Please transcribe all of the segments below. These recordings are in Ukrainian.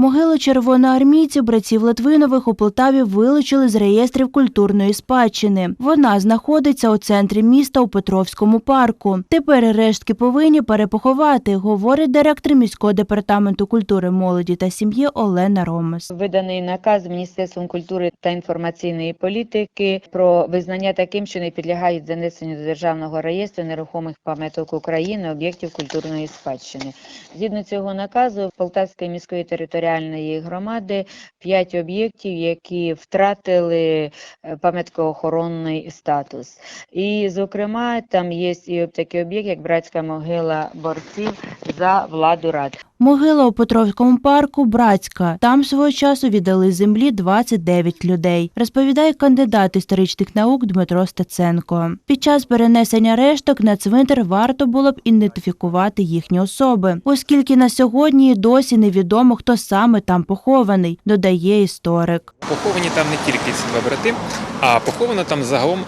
Могилу червоноармійців братів Литвинових у Полтаві вилучили з реєстрів культурної спадщини. Вона знаходиться у центрі міста у Петровському парку. Тепер рештки повинні перепоховати, говорить директор міського департаменту культури, молоді та сім'ї Олена Ромес. Виданий наказ Міністерством культури та інформаційної політики про визнання таким, що не підлягають занесенню до державного реєстру нерухомих пам'яток України об'єктів культурної спадщини. Згідно цього наказу Полтавської міської територіальної громади п'ять об'єктів, які втратили е, пам'яткоохоронний статус. І, зокрема, там є і такий об'єкт, як братська могила борців за владу рад. Могила у Петровському парку братська. Там свого часу віддали землі 29 людей, розповідає кандидат історичних наук Дмитро Стеценко. Під час перенесення решток на цвинтар варто було б ідентифікувати їхні особи, оскільки на сьогодні і досі невідомо, хто саме там похований, додає історик. Поховані там не тільки ці два брати, а поховано там загалом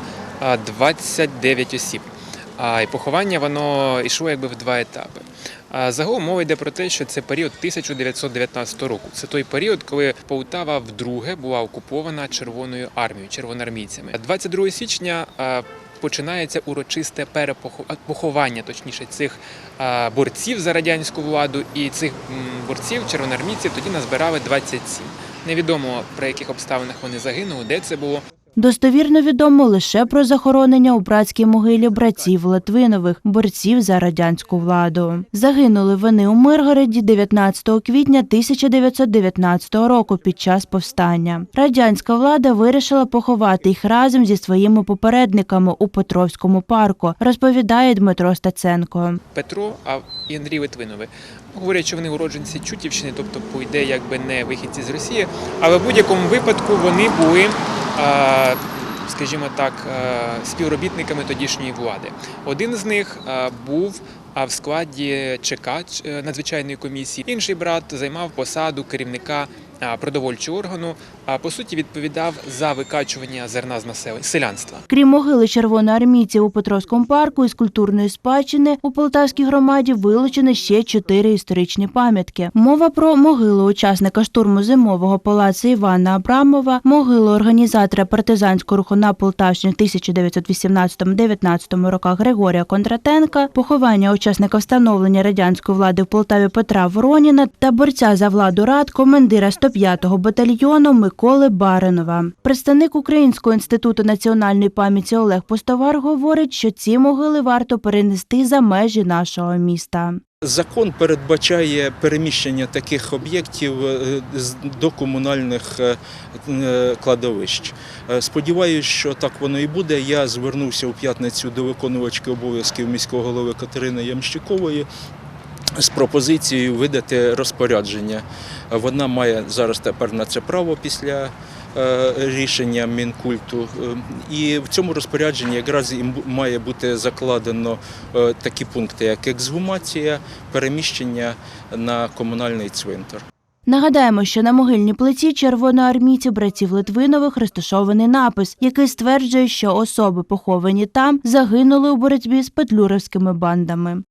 29 осіб. А і поховання воно йшло якби в два етапи. А загалом мова йде про те, що це період 1919 року. Це той період, коли Полтава вдруге була окупована Червоною армією, червоноармійцями. 22 січня починається урочисте перепоховання, точніше, цих борців за радянську владу, і цих борців, червоноармійців, тоді назбирали 27. Невідомо про яких обставинах вони загинули, де це було. Достовірно відомо лише про захоронення у братській могилі братів Литвинових, борців за радянську владу. Загинули вони у Миргороді 19 квітня 1919 року під час повстання. Радянська влада вирішила поховати їх разом зі своїми попередниками у Петровському парку, розповідає Дмитро Стаценко. Петро а і Андрій Литвинови. Говорять, що вони уродженці Чутівщини, тобто по ідеї якби не вихідці з Росії, але в будь-якому випадку вони були, скажімо так, співробітниками тодішньої влади. Один з них був а, в складі ЧК надзвичайної комісії. Інший брат займав посаду керівника продовольчого органу, а по суті відповідав за викачування зерна з населення. Крім могили червоноармійців у Петровському парку із культурної спадщини у Полтавській громаді вилучені ще чотири історичні пам'ятки. Мова про могилу учасника штурму зимового палацу Івана Абрамова, могилу організатора партизанського руху на Полтавщині в 1918-19 роках Григорія Кондратенка, поховання учасника встановлення радянської влади в Полтаві Петра Вороніна та борця за владу рад командира 105-го батальйону Миколи Баринова. Представник Українського інституту національної пам'яті Олег Постовар говорить, що ці могили варто перенести за межі нашого міста. Закон передбачає переміщення таких об'єктів е, до комунальних е, е, кладовищ. Сподіваюсь, що так воно і буде. Я звернувся у п'ятницю до виконувачки обов'язків міського голови Катерини Ямщикової. З пропозицією видати розпорядження. Вона має зараз тепер на це право після рішення Мінкульту. Е, І в цьому розпорядженні якраз і має бути закладено е, такі пункти, як ексгумація, переміщення на комунальний цвинтар. Нагадаємо, що на могильній плиті червоноармійців братів Литвинових розташований напис, який стверджує, що особи, поховані там, загинули у боротьбі з петлюрівськими бандами.